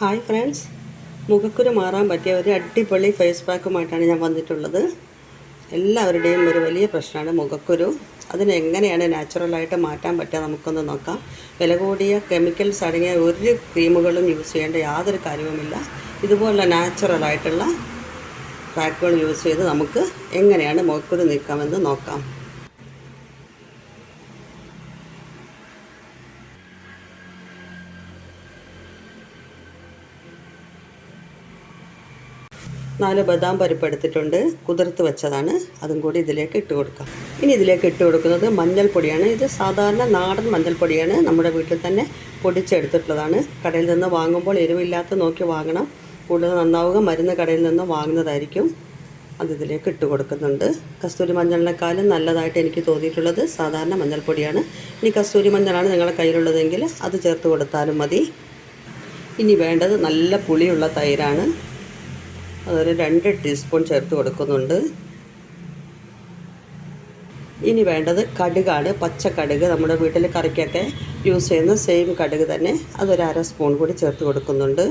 Hi friends. മുഖക്കുരു മാറാൻ പറ്റിയ ഒരു അടിപൊളി ഫേസ് പാക്കുമായിട്ടാണ് ഞാൻ വന്നിട്ടുള്ളത്. എല്ലാവരുടെയും ഒരു വലിയ പ്രശ്നമാണ് മുഖക്കുരു. അതിനെങ്ങനെയാണ് നാച്ചുറലായിട്ട് മാറ്റാൻ പറ്റുക നമുക്കൊന്ന് നോക്കാം. വില കൂടിയ കെമിക്കൽസ് അടങ്ങിയ ഒരു ക്രീമുകളും യൂസ് ചെയ്യേണ്ട യാതൊരു കാര്യവുമില്ല. ഇതുപോലുള്ള നാച്ചുറലായിട്ടുള്ള പാക്കുകൾ യൂസ് ചെയ്ത് നമുക്ക് എങ്ങനെയാണ് മുഖക്കുരു നീക്കാമെന്ന് നോക്കാം. നാല് ബദാം പരിപ്പ് എടുത്തിട്ടുണ്ട് കുതിർത്ത് വെച്ചതാണ്. അതും കൂടി ഇതിലേക്ക് ഇട്ട് കൊടുക്കാം. ഇനി ഇതിലേക്ക് ഇട്ട് കൊടുക്കുന്നത് മഞ്ഞൾപ്പൊടിയാണ്. ഇത് സാധാരണ നാടൻ മഞ്ഞൾപ്പൊടിയാണ്. നമ്മുടെ വീട്ടിൽ തന്നെ പൊടിച്ചെടുത്തിട്ടുള്ളതാണ്. കടയിൽ നിന്ന് വാങ്ങുമ്പോൾ എരിവില്ലാത്ത നോക്കി വാങ്ങണം. കൂടുതൽ നന്നാവുക മരുന്ന് കടയിൽ നിന്ന് വാങ്ങുന്നതായിരിക്കും. അത് ഇതിലേക്ക് ഇട്ട് കൊടുക്കുന്നുണ്ട്. കസ്തൂരി മഞ്ഞളിനേക്കാളും നല്ലതായിട്ട് എനിക്ക് തോന്നിയിട്ടുള്ളത് സാധാരണ മഞ്ഞൾപ്പൊടിയാണ്. ഇനി കസ്തൂരി മഞ്ഞളാണ് നിങ്ങളുടെ കയ്യിലുള്ളതെങ്കിൽ അത് ചേർത്ത് കൊടുത്താലും മതി. ഇനി വേണ്ടത് നല്ല പുളിയുള്ള തൈരാണ്. അതൊരു രണ്ട് ടീസ്പൂൺ ചേർത്ത് കൊടുക്കുന്നുണ്ട്. ഇനി വേണ്ടത് കടുകാണ്. പച്ച കടുക് നമ്മുടെ വീട്ടിൽ കറിക്കൊക്കെ യൂസ് ചെയ്യുന്ന സെയിം കടുക് തന്നെ. അതൊരു അര സ്പൂൺ കൂടി ചേർത്ത് കൊടുക്കുന്നുണ്ട്.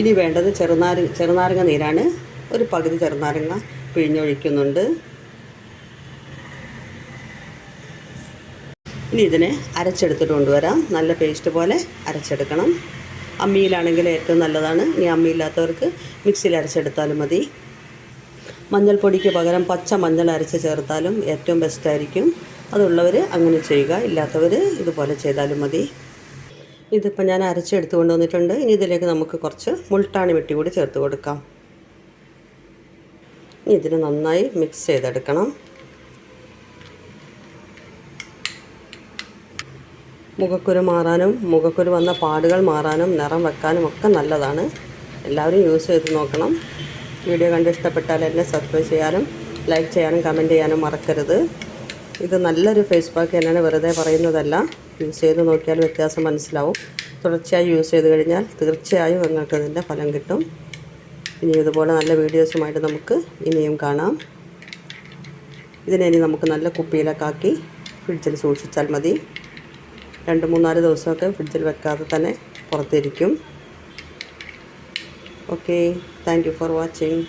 ഇനി വേണ്ടത് ചെറുനാര ചെറുനാരങ്ങ നീരാണ്. ഒരു പകുതി ചെറുനാരങ്ങ പിഴിഞ്ഞൊഴിക്കുന്നുണ്ട്. ഇനി ഇതിനെ അരച്ചെടുത്തിട്ട് കൊണ്ടുവരാം. നല്ല പേസ്റ്റ് പോലെ അരച്ചെടുക്കണം. അമ്മിയിലാണെങ്കിൽ ഏറ്റവും നല്ലതാണ്. ഇനി അമ്മിയില്ലാത്തവർക്ക് മിക്സിയിൽ അരച്ചെടുത്താലും മതി. മഞ്ഞൾപ്പൊടിക്ക് പകരം പച്ച മഞ്ഞൾ അരച്ച് ചേർത്താലും ഏറ്റവും ബെസ്റ്റായിരിക്കും അതുള്ളവർ അങ്ങനെ ചെയ്യുക. ഇല്ലാത്തവർ ഇതുപോലെ ചെയ്താലും മതി. ഇതിപ്പോൾ ഞാൻ അരച്ചെടുത്ത് കൊണ്ടുവന്നിട്ടുണ്ട് ഇനി ഇതിലേക്ക് നമുക്ക് കുറച്ച് മുൾട്ടാണി വെട്ടി കൂടി ചേർത്ത് കൊടുക്കാം. ഇതിന് നന്നായി മിക്സ് ചെയ്തെടുക്കണം. മുഖക്കുരു മാറാനും മുഖക്കുരു വന്ന പാടുകൾ മാറാനും നിറം വെക്കാനും ഒക്കെ നല്ലതാണ്. എല്ലാവരും യൂസ് ചെയ്ത് നോക്കണം. വീഡിയോ കണ്ട് ഇഷ്ടപ്പെട്ടാൽ എന്നെ സബ്സ്ക്രൈബ് ചെയ്യാനും ലൈക്ക് ചെയ്യാനും കമന്റ് ചെയ്യാനും മറക്കരുത്. ഇത് നല്ലൊരു ഫേസ് പാക്ക് തന്നെയാണ്. വെറുതെ പറയുന്നതല്ല. യൂസ് ചെയ്ത് നോക്കിയാൽ വ്യത്യാസം മനസ്സിലാവും. തുടർച്ചയായി യൂസ് ചെയ്ത് കഴിഞ്ഞാൽ തീർച്ചയായും നിങ്ങൾക്ക് ഇതിന്റെ ഫലം കിട്ടും. ഇനി ഇതുപോലെ നല്ല വീഡിയോസുമായിട്ട് നമുക്ക് ഇനിയും കാണാം. ഇതിനെ ഇനി നമുക്ക് നല്ല കുപ്പിയിലൊക്കെ ആക്കി ഫ്രിഡ്ജിൽ സൂക്ഷിച്ചാൽ മതി. രണ്ട് മൂന്നാൽ ദിവസമൊക്കെ ഫ്രിഡ്ജിൽ വെക്കാതെ തന്നെ പുറത്തിരിക്കും. Okay thank for watching